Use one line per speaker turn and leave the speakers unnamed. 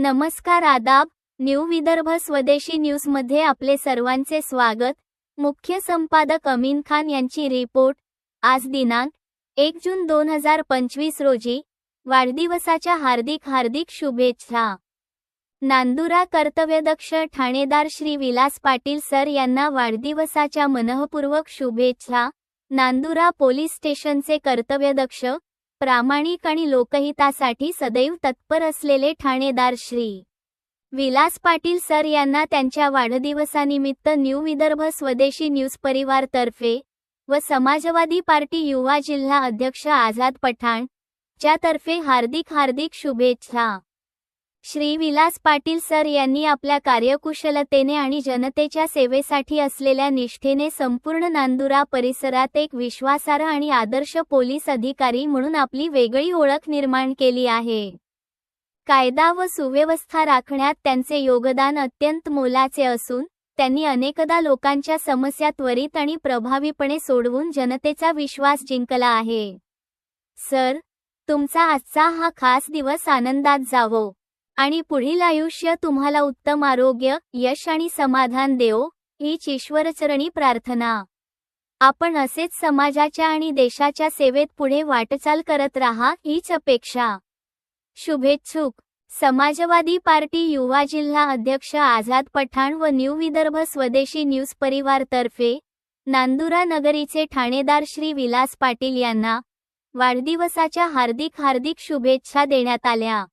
नमस्कार आदाब न्यू विदर्भ स्वदेशी न्यूजमध्ये आपले सर्वांचे स्वागत. मुख्य संपादक अमीन खान यांची रिपोर्ट. आज दिनांक एक जून दोन हजार पंचवीस रोजी वाढदिवसाच्या हार्दिक हार्दिक शुभेच्छा. नांदुरा कर्तव्यदक्ष ठाणेदार श्री विलास पाटील सर यांना वाढदिवसाच्या मनःपूर्वक शुभेच्छा. नांदुरा पोलीस स्टेशनचे कर्तव्यदक्ष प्रामाणिक आणि लोकहितासाठी सदैव तत्पर असलेले ठाणेदार श्री. विलास पाटील सर यांना त्यांच्या वाढदिवसानिमित्त न्यू विदर्भ स्वदेशी न्यूज परिवारतर्फे व समाजवादी पार्टी युवा जिल्हा अध्यक्ष आझाद पठाण च्यातर्फे हार्दिक हार्दिक शुभेच्छा. श्री विलास पाटील सर यांनी आपल्या कार्यकुशलतेने आणि जनतेच्या सेवेसाठी असलेल्या निष्ठेने संपूर्ण नांदुरा परिसरात एक विश्वासार्ह आणि आदर्श पोलीस अधिकारी म्हणून आपली वेगळी ओळख निर्माण केली आहे. कायदा व सुव्यवस्था राखण्यात त्यांचे योगदान अत्यंत मोलाचे असून त्यांनी अनेकदा लोकांच्या समस्या त्वरित आणि प्रभावीपणे सोडवून जनतेचा विश्वास जिंकला आहे. सर तुमचा आजचा हा खास दिवस आनंदात जावो. आणि पुढील आयुष्य तुम्हाला उत्तम आरोग्य यश आणि समाधान देव हीच ईश्वरचरणी प्रार्थना. आपण असेच समाजाच्या आणि देशाच्या सेवेत पुढे वाटचाल करत राहा हीच अपेक्षा. शुभेच्छुक. समाजवादी पार्टी युवा जिल्हा अध्यक्ष आझाद पठाण व न्यू विदर्भ स्वदेशी न्यूज परिवारतर्फे नांदुरा नगरीचे ठाणेदार श्री विलास पाटील यांना वाढदिवसाच्या हार्दिक हार्दिक शुभेच्छा देण्यात आल्या.